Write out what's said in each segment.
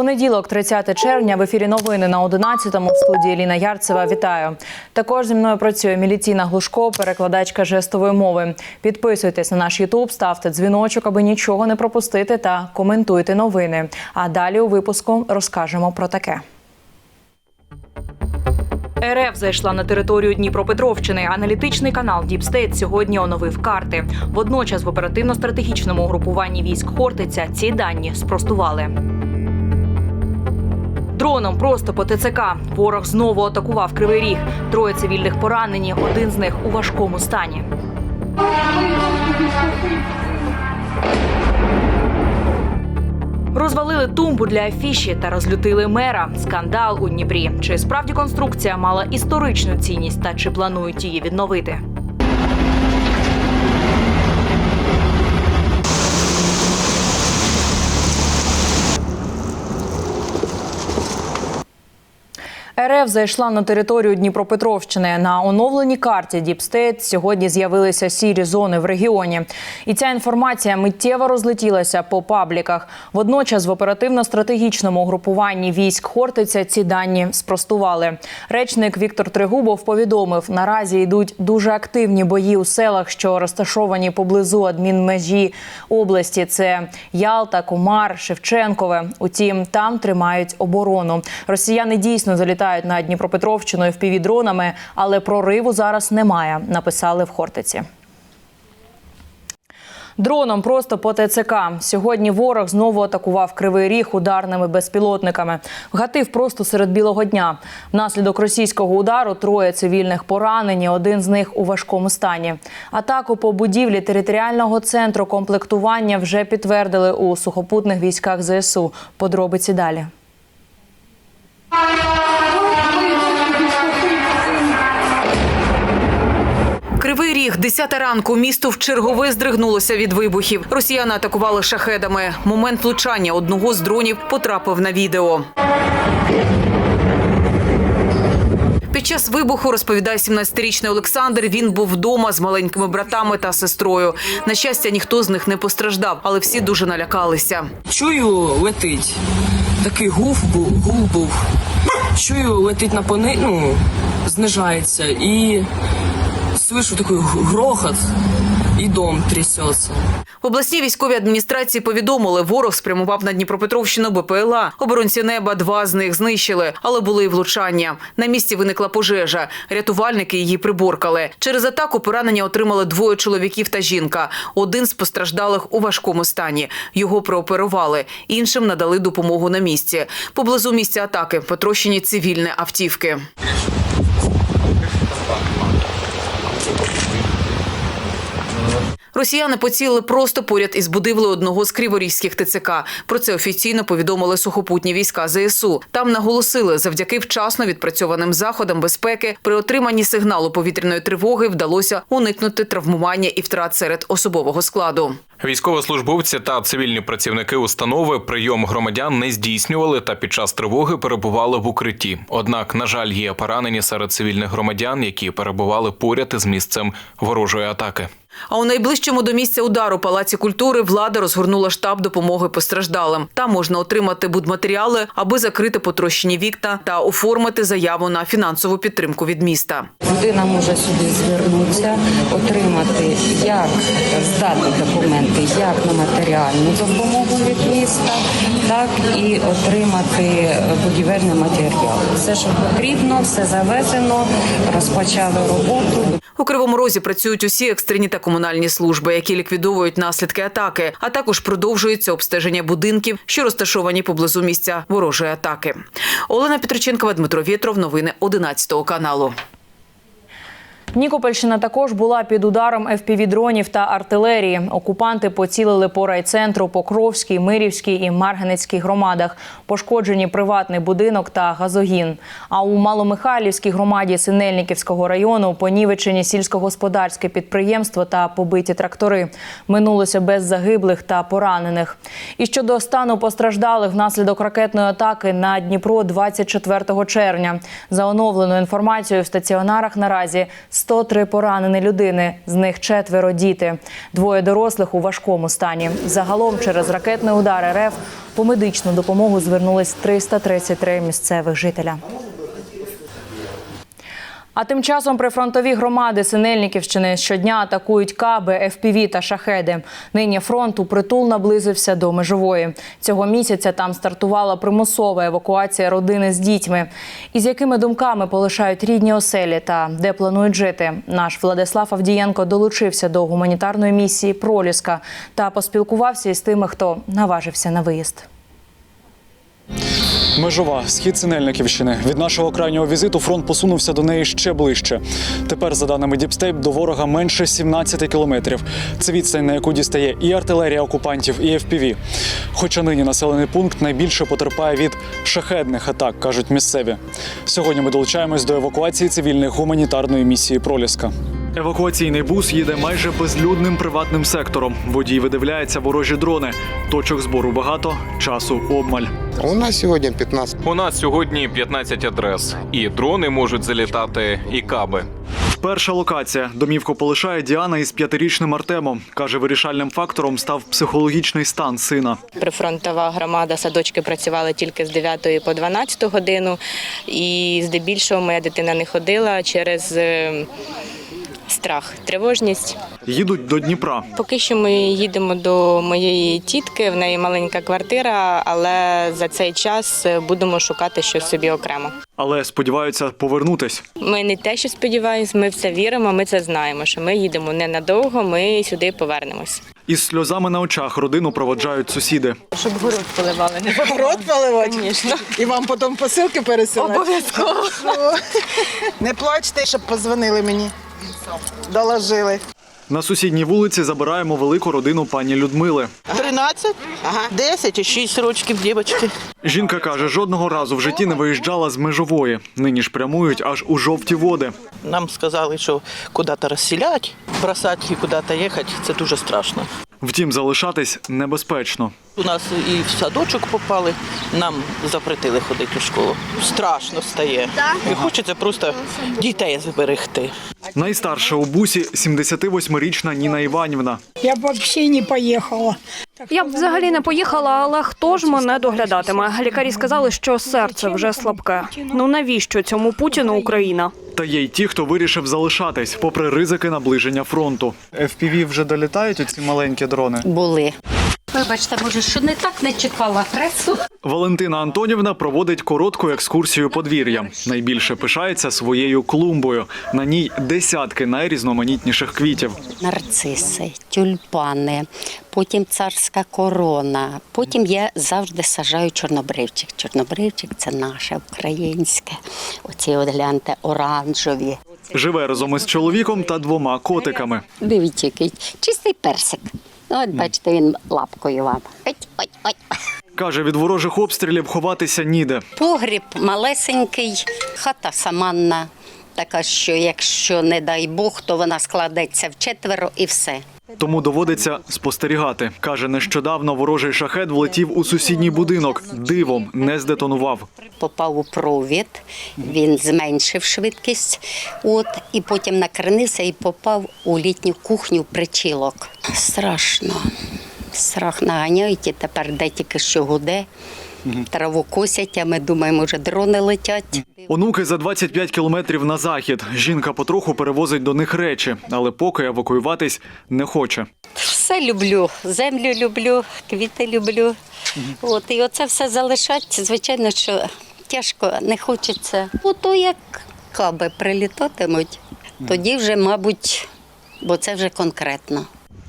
Понеділок, 30 червня, в ефірі новини на 11-му в студії Ліна Ярцева. Вітаю. Також зі мною працює міліційна Глушко, перекладачка жестової мови. Підписуйтесь на наш Ютуб, ставте дзвіночок, аби нічого не пропустити, та коментуйте новини. А далі у випуску розкажемо про таке. РФ зайшла на територію Дніпропетровщини. Аналітичний канал Діпстейт сьогодні оновив карти. Водночас в оперативно-стратегічному угрупуванні військ Хортиця ці дані спростували. Дроном просто по ТЦК. Ворог знову атакував Кривий Ріг. Троє цивільних поранені, один з них у важкому стані. Розвалили тумбу для афіші та розлютили мера. Скандал у Дніпрі. Чи справді конструкція мала історичну цінність та чи планують її відновити? РФ зайшла на територію Дніпропетровщини. На оновленій карті Діпстейт сьогодні з'явилися сірі зони в регіоні. І ця інформація миттєво розлетілася по пабліках. Водночас в оперативно-стратегічному угрупуванні військ Хортиця ці дані спростували. Речник Віктор Тригубов повідомив, наразі йдуть дуже активні бої у селах, що розташовані поблизу адмінмежі області. Це Ялта, Комар, Шевченкове. Утім, там тримають оборону. Росіяни дійсно залітають на Дніпропетровщину і впівдронами, але прориву зараз немає. Написали в Хортиці. Дроном просто по ТЦК. Сьогодні ворог знову атакував Кривий Ріг ударними безпілотниками. Вгатив просто серед білого дня. Внаслідок російського удару троє цивільних поранені, один з них у важкому стані. Атаку по будівлі територіального центру комплектування вже підтвердили у сухопутних військах ЗСУ. Подробиці далі. Кривий ріг, 10 ранку. Місто вчергове здригнулося від вибухів. Росіяни атакували шахедами. Момент влучання одного з дронів потрапив на відео. Під час вибуху розповідає 17-річний Олександр. Він був вдома з маленькими братами та сестрою. На щастя, ніхто з них не постраждав, але всі дуже налякалися. Чую, летить. Такий гуф був, гул був. Чую, летить на пони, ну, знижається. І слышу такий грохот, і дом трясеться. В обласній військовій адміністрації повідомили, ворог спрямував на Дніпропетровщину БПЛА. Оборонці неба два з них знищили, але були й влучання. На місці виникла пожежа. Рятувальники її приборкали. Через атаку поранення отримали двоє чоловіків та жінка. Один з постраждалих у важкому стані. Його прооперували. Іншим надали допомогу на місці. Поблизу місця атаки потрощені цивільні автівки. Росіяни поцілили просто поряд із будівлею одного з криворізьких ТЦК. Про це офіційно повідомили сухопутні війська ЗСУ. Там наголосили, завдяки вчасно відпрацьованим заходам безпеки при отриманні сигналу повітряної тривоги вдалося уникнути травмування і втрат серед особового складу. Військовослужбовці та цивільні працівники установи прийом громадян не здійснювали та під час тривоги перебували в укритті. Однак, на жаль, є поранені серед цивільних громадян, які перебували поряд із місцем ворожої атаки. А у найближчому до місця удару палаці культури влада розгорнула штаб допомоги постраждалим. Там можна отримати будматеріали, аби закрити потрощені вікна та оформити заяву на фінансову підтримку від міста. Людина може сюди звернутися, отримати як здати документи, як на матеріальну допомогу від міста, так і отримати будівельний матеріал. Все, що потрібно, все завезено, розпочали роботу. У Кривому Розі працюють усі екстрені та комунальні служби, які ліквідовують наслідки атаки, а також продовжується обстеження будинків, що розташовані поблизу місця ворожої атаки. Олена Петриченкова, Дмитро Вєтров. Новини 11 каналу. Нікопольщина також була під ударом ФПВ-дронів та артилерії. Окупанти поцілили по райцентру Покровській, Мирівській і Марганецькій громадах. Пошкоджені приватний будинок та газогін. А у Маломихайлівській громаді Синельниківського району понівечені сільськогосподарське підприємство та побиті трактори. Минулося без загиблих та поранених. І щодо стану постраждалих внаслідок ракетної атаки на Дніпро 24 червня. За оновленою інформацією в стаціонарах наразі 103 поранені людини, з них четверо діти. Двоє дорослих у важкому стані. Загалом через ракетний удар РФ по медичну допомогу звернулись 333 місцевих жителя. А тим часом прифронтові громади Синельниківщини щодня атакують каби, ФПВ та шахеди. Нині фронт у притул наблизився до межової. Цього місяця там стартувала примусова евакуація родини з дітьми. І з якими думками полишають рідні оселі та де планують жити. Наш Владислав Авдієнко долучився до гуманітарної місії Проліска та поспілкувався із тими, хто наважився на виїзд. Межова, схід Синельниківщини. Від нашого крайнього візиту фронт посунувся до неї ще ближче. Тепер, за даними Діпстейп, до ворога менше 17 кілометрів. Це відстань, на яку дістає і артилерія окупантів, і ФПВ. Хоча нині населений пункт найбільше потерпає від шахедних атак, кажуть місцеві. Сьогодні ми долучаємось до евакуації цивільних гуманітарної місії Проліска. Евакуаційний бус їде майже безлюдним приватним сектором. Водій видивляється ворожі дрони. Точок збору багато, часу обмаль. У нас сьогодні 15 У нас сьогодні 15 адрес, і дрони можуть залітати, і каби. Перша локація. Домівку полишає Діана із п'ятирічним Артемом. Каже, вирішальним фактором став психологічний стан сина. Прифронтова громада, садочки працювали тільки з 9 по 12 годину, і здебільшого моя дитина не ходила через е, страх, тривожність. Їдуть до Дніпра. Поки що ми їдемо до моєї тітки, в неї маленька квартира, але за цей час будемо шукати щось собі окремо. Але сподіваються повернутись. Ми не те, що сподіваємось, ми в це віримо, ми це знаємо, що ми їдемо ненадовго, ми сюди повернемось. Із сльозами на очах родину проводжають сусіди. Щоб город поливали, не Рот поливати? Звісно. І вам потім посилки пересилати? Обов'язково. Не плачте, щоб позвонили мені. Доложили. На сусідній вулиці забираємо велику родину пані Людмили. 13, 10 і 6 рочків, дівчатки. Жінка каже, жодного разу в житті не виїжджала з межової. Нині ж прямують аж у жовті води. Нам сказали, що куди-то розселяти, бросати і куди-то їхати це дуже страшно. Втім, залишатись небезпечно. У нас і в садочок попали, нам запретили ходити у школу. Страшно стає. І хочеться просто дітей зберегти. Найстарша у бусі 78-річна Ніна Іванівна. Я б взагалі не поїхала. Я б взагалі не поїхала, але хто ж мене доглядатиме? Лікарі сказали, що серце вже слабке. Ну навіщо цьому Путіну Україна? Та є й ті, хто вирішив залишатись, попри ризики наближення фронту. FPV вже долітають оці маленькі дрони. Були. Вибачте, може, що не так не чекала пресу. Валентина Антонівна проводить коротку екскурсію подвір'ям. Найбільше пишається своєю клумбою. На ній десятки найрізноманітніших квітів. Нарциси, тюльпани, потім царська корона. Потім я завжди сажаю чорнобривчик. Чорнобривчик це наше українське. Оці от гляньте оранжеві. Живе разом із чоловіком та двома котиками. Дивіться, який чистий персик. Ну, От бачите, він лапкою вам. Ой, ой, ой. Каже, від ворожих обстрілів ховатися ніде. Погріб малесенький, хата саманна. Така, що якщо не дай Бог, то вона складеться в четверо і все. Тому доводиться спостерігати. Каже, нещодавно ворожий шахет влетів у сусідній будинок. Дивом не здетонував. Попав у провід, він зменшив швидкість, от, і потім накренився і попав у літню кухню причілок. Страшно. Страх наганяють і тепер де тільки що гуде. Траву косять, а ми думаємо, вже дрони летять. Онуки за 25 кілометрів на захід. Жінка потроху перевозить до них речі, але поки евакуюватись не хоче. Все люблю, землю люблю, квіти люблю. От, і оце все залишать, звичайно, що тяжко, не хочеться. Ото як каби прилітатимуть, тоді вже, мабуть, бо це вже конкретно.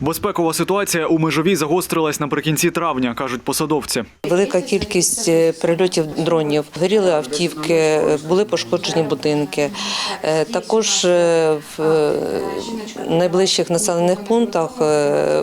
Безпекова ситуація у межовій загострилась наприкінці травня, кажуть посадовці. Велика кількість е, прильотів дронів, горіли автівки, були пошкоджені будинки. Е, Також е, в найближчих населених пунктах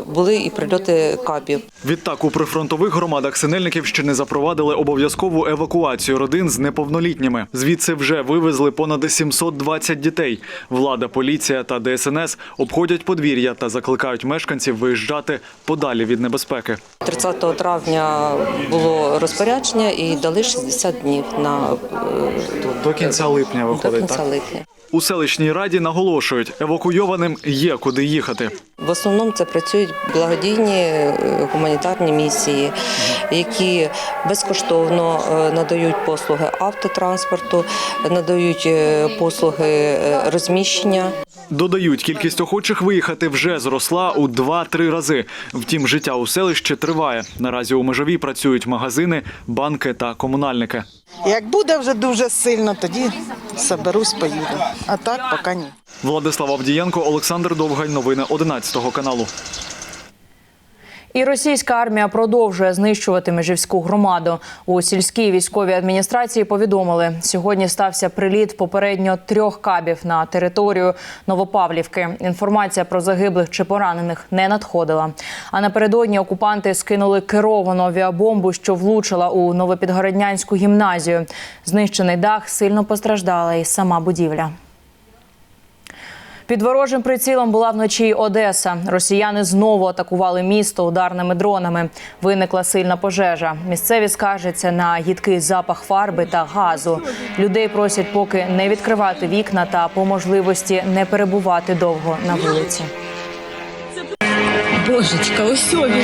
були і прильоти кабів. Відтак у прифронтових громадах Синельниківщини запровадили обов'язкову евакуацію родин з неповнолітніми. Звідси вже вивезли понад 720 дітей. Влада, поліція та ДСНС обходять подвір'я та закликають мешканців виїжджати подалі від небезпеки. 30 травня було розпорядження і дали 60 днів на е, До кінця липня до кінця липня. У селищній раді наголошують, евакуйованим є куди їхати. В основному це працюють благодійні е, гуманітарні місії, які безкоштовно е, надають послуги автотранспорту, надають е, послуги розміщення. Додають, кількість охочих виїхати вже зросла у 2-3 рази. Втім, життя у селищі триває. Наразі у межовій працюють магазини, банки та комунальники. Як буде вже дуже сильно, тоді соберусь, поїду. А так поки ні. Владислав Авдієнко, Олександр Довгань. Новини 11 каналу. І російська армія продовжує знищувати межівську громаду. У сільській військовій адміністрації повідомили, сьогодні стався приліт попередньо трьох кабів на територію Новопавлівки. Інформація про загиблих чи поранених не надходила. А напередодні окупанти скинули керовану авіабомбу, що влучила у Новопідгороднянську гімназію. Знищений дах сильно постраждала і сама будівля. Під ворожим прицілом була вночі Одеса. Росіяни знову атакували місто ударними дронами. Виникла сильна пожежа. Місцеві скаржаться на гідкий запах фарби та газу. Людей просять поки не відкривати вікна та по можливості не перебувати довго на вулиці. Божечка. Ось він.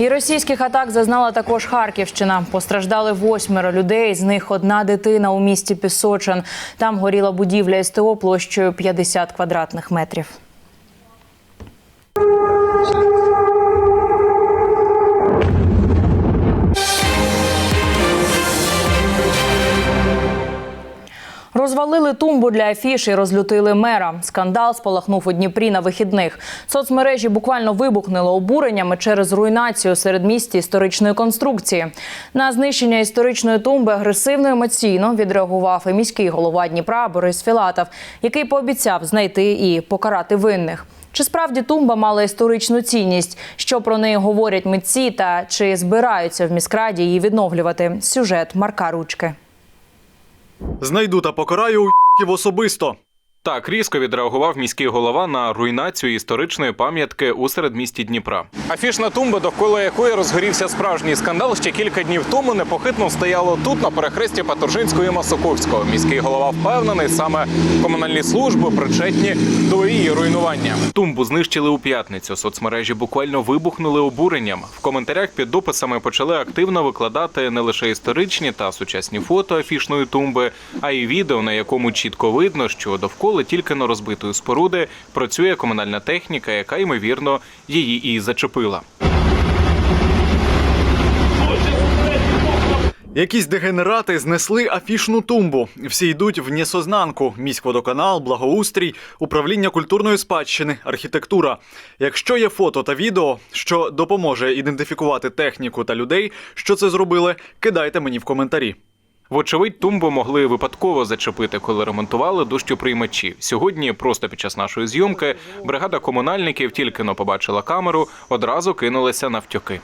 І російських атак зазнала також Харківщина. Постраждали восьмеро людей. З них одна дитина у місті Пісочин. Там горіла будівля СТО площею 50 квадратних метрів. Розвалили тумбу для афіш і розлютили мера. Скандал спалахнув у Дніпрі на вихідних. Соцмережі буквально вибухнули обуреннями через руйнацію серед місті історичної конструкції. На знищення історичної тумби агресивно емоційно відреагував і міський голова Дніпра Борис Філатов, який пообіцяв знайти і покарати винних. Чи справді тумба мала історичну цінність? Що про неї говорять митці та чи збираються в міськраді її відновлювати? Сюжет Марка Ручки. Знайду та покараю у особисто. Так різко відреагував міський голова на руйнацію історичної пам'ятки у середмісті Дніпра. Афішна тумба, довкола якої розгорівся справжній скандал, ще кілька днів тому непохитно стояло тут на перехресті Паторжинського і Масоковського. Міський голова впевнений, саме комунальні служби причетні до її руйнування. Тумбу знищили у п'ятницю. Соцмережі буквально вибухнули обуренням. В коментарях під дописами почали активно викладати не лише історичні та сучасні фото афішної тумби, а й відео, на якому чітко видно, що довкола тільки на розбитої споруди працює комунальна техніка, яка ймовірно її і зачепила. Якісь дегенерати знесли афішну тумбу. Всі йдуть в несознанку. Міськводоканал, благоустрій, управління культурної спадщини, архітектура. Якщо є фото та відео, що допоможе ідентифікувати техніку та людей, що це зробили, кидайте мені в коментарі. Вочевидь, тумбу могли випадково зачепити, коли ремонтували дощоприймачі. Сьогодні, просто під час нашої зйомки, бригада комунальників тільки но побачила камеру, одразу кинулися навтьоки.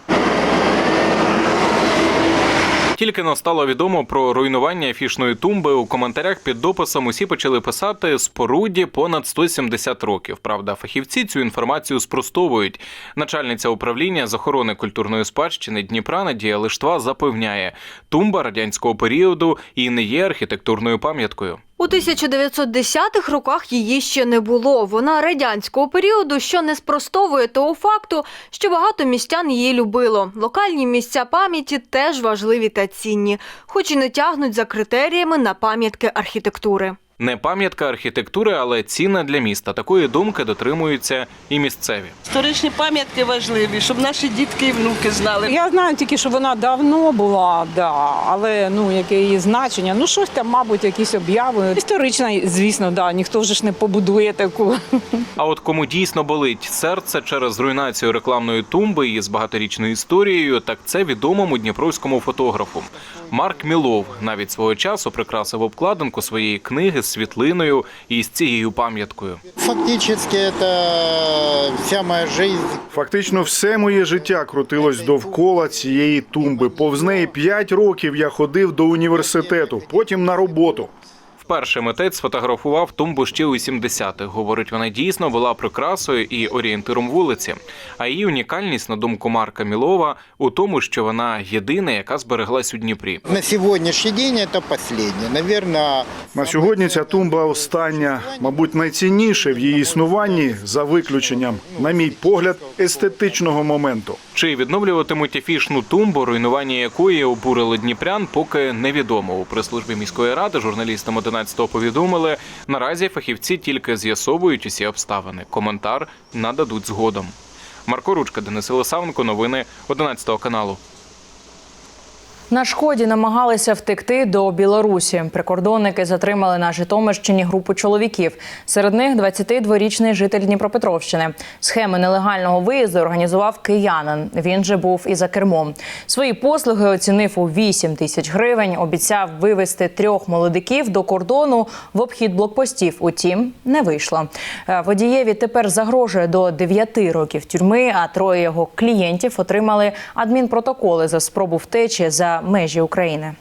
Тільки настало відомо про руйнування афішної тумби. У коментарях під дописом усі почали писати споруді понад 170 років. Правда, фахівці цю інформацію спростовують. Начальниця управління з охорони культурної спадщини Дніпра Надія Лиштва запевняє, тумба радянського періоду і не є архітектурною пам'яткою. У 1910-х роках її ще не було. Вона радянського періоду, що не спростовує того факту, що багато містян її любило. Локальні місця пам'яті теж важливі та цінні, хоч і не тягнуть за критеріями на пам'ятки архітектури. Не пам'ятка архітектури, але цінна для міста. Такої думки дотримуються і місцеві. Історичні пам'ятки важливі, щоб наші дітки і внуки знали. Я знаю тільки, що вона давно була, да, але ну яке її значення? Ну щось там, мабуть, якісь обяви. Історична, звісно, да, ніхто вже ж не побудує таку. А от кому дійсно болить серце через руйнацію рекламної тумби із багаторічною історією, так це відомому дніпровському фотографу. Марк Мілов навіть свого часу прикрасив обкладинку своєї книги світлиною і з цією пам'яткою. Фактично, це вся моя життя. Фактично, все моє життя крутилось довкола цієї тумби. Повз неї п'ять років я ходив до університету, потім на роботу. Вперше митець сфотографував тумбу ще у 70-х. Говорить, вона дійсно була прикрасою і орієнтиром вулиці. А її унікальність, на думку Марка Мілова, у тому, що вона єдина, яка збереглась у Дніпрі. На сегодняшний день это последнее. Наверное, На сьогодні ця тумба остання, мабуть, найцінніше в її існуванні за виключенням, на мій погляд, естетичного моменту. Чи відновлюватимуть афішну тумбу, руйнування якої обурили дніпрян, поки невідомо. У прес-службі міської ради журналістам 11-го повідомили, наразі фахівці тільки з'ясовують усі обставини. Коментар нададуть згодом. Марко Ручка, Денис Лисавенко, новини 11 каналу. На шкоді намагалися втекти до Білорусі. Прикордонники затримали на Житомирщині групу чоловіків. Серед них 22-річний житель Дніпропетровщини. Схеми нелегального виїзду організував киянин. Він же був і за кермом. Свої послуги оцінив у 8 тисяч гривень. Обіцяв вивезти трьох молодиків до кордону в обхід блокпостів. Утім, не вийшло. Е, Водієві тепер загрожує до 9 років тюрми. А троє його клієнтів отримали адмінпротоколи за спробу втечі за межі України.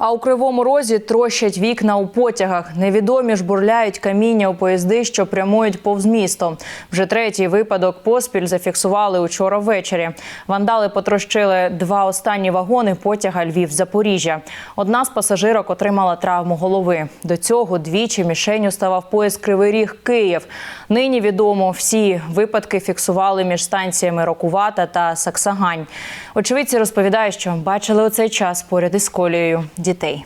А у кривому розі трощать вікна у потягах. Невідомі ж бурляють каміння у поїзди, що прямують повз місто. Вже третій випадок поспіль зафіксували учора ввечері. Вандали потрощили два останні вагони потяга Львів-Запоріжжя. Одна з пасажирок отримала травму голови. До цього двічі мішенью ставав поїзд Кривий Ріг Київ. Нині відомо всі випадки фіксували між станціями Рокувата та Саксагань. Очевидці розповідають, що бачили у цей час поряд із колією дітей.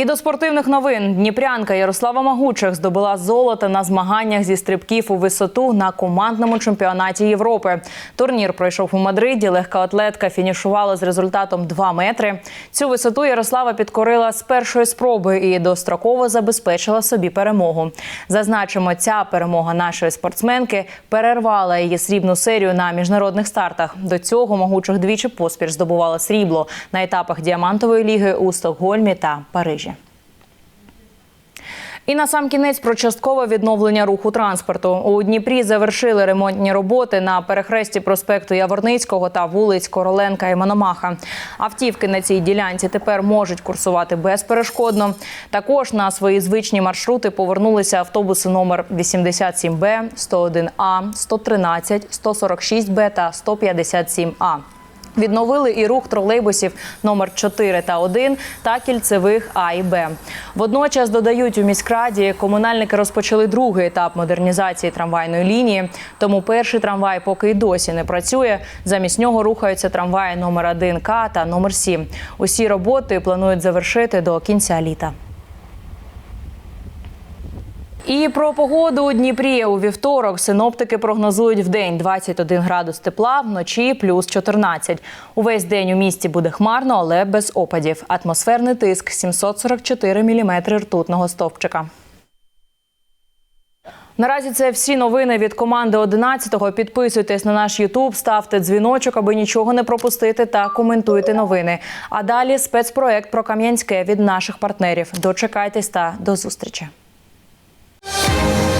І до спортивних новин Дніпрянка Ярослава Магучих здобула золото на змаганнях зі стрибків у висоту на командному чемпіонаті Європи. Турнір пройшов у Мадриді. Легка атлетка фінішувала з результатом 2 метри. Цю висоту Ярослава підкорила з першої спроби і достроково забезпечила собі перемогу. Зазначимо, ця перемога нашої спортсменки перервала її срібну серію на міжнародних стартах. До цього Магучих двічі поспіль здобувала срібло на етапах діамантової ліги у Стокгольмі та Парижі. І на сам кінець про часткове відновлення руху транспорту. У Дніпрі завершили ремонтні роботи на перехресті проспекту Яворницького та вулиць Короленка і Мономаха. Автівки на цій ділянці тепер можуть курсувати безперешкодно. Також на свої звичні маршрути повернулися автобуси номер 87Б, 101А, 113, 146Б та 157А. Відновили і рух тролейбусів номер 4 та 1 та кільцевих А і Б. Водночас додають у міськраді, комунальники розпочали другий етап модернізації трамвайної лінії. Тому перший трамвай поки й досі не працює. Замість нього рухаються трамваї номер 1 К та номер 7. Усі роботи планують завершити до кінця літа. І про погоду у Дніпрі у вівторок синоптики прогнозують в день 21 градус тепла, вночі плюс 14. Увесь день у місті буде хмарно, але без опадів. Атмосферний тиск 744 міліметри ртутного стовпчика. Наразі це всі новини від команди 11-го. Підписуйтесь на наш Ютуб, ставте дзвіночок, аби нічого не пропустити, та коментуйте новини. А далі спецпроект про Кам'янське від наших партнерів. Дочекайтесь та до зустрічі. Música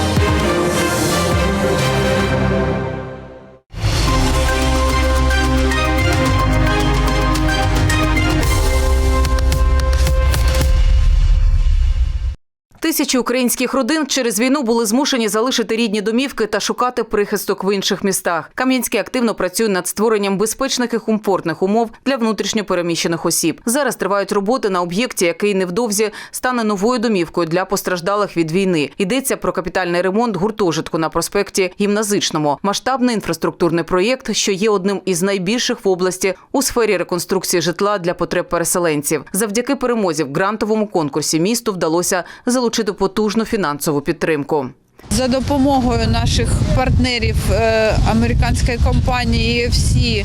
Тисячі українських родин через війну були змушені залишити рідні домівки та шукати прихисток в інших містах. Кам'янське активно працює над створенням безпечних і комфортних умов для внутрішньо переміщених осіб. Зараз тривають роботи на об'єкті, який невдовзі стане новою домівкою для постраждалих від війни. Йдеться про капітальний ремонт гуртожитку на проспекті Гімназичному. Масштабний інфраструктурний проєкт, що є одним із найбільших в області у сфері реконструкції житла для потреб переселенців. Завдяки перемозі в грантовому конкурсі місту вдалося залучити потужну фінансову підтримку. За допомогою наших партнерів е, американської компанії EFC е,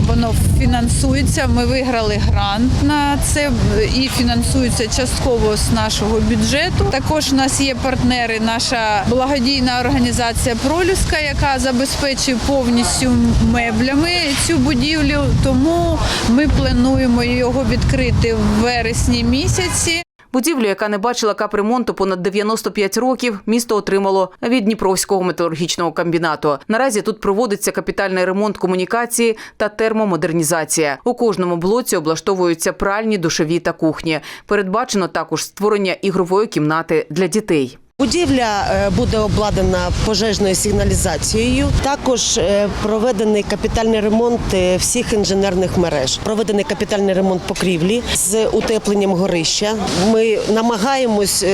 воно фінансується. Ми виграли грант на це і фінансується частково з нашого бюджету. Також у нас є партнери, наша благодійна організація Пролюска, яка забезпечує повністю меблями цю будівлю. Тому ми плануємо його відкрити в вересні місяці. Будівлю, яка не бачила капремонту понад 95 років, місто отримало від Дніпровського металургічного комбінату. Наразі тут проводиться капітальний ремонт комунікації та термомодернізація. У кожному блоці облаштовуються пральні, душові та кухні. Передбачено також створення ігрової кімнати для дітей. Будівля е, буде обладнана пожежною сигналізацією. Також е, проведений капітальний ремонт е, всіх інженерних мереж. Проведений капітальний ремонт покрівлі з утепленням горища. Ми намагаємось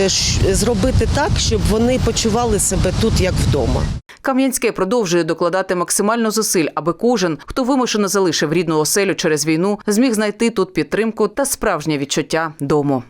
зробити так, щоб вони почували себе тут як вдома. Кам'янське продовжує докладати максимально зусиль, аби кожен, хто вимушено залишив рідну оселю через війну, зміг знайти тут підтримку та справжнє відчуття дому.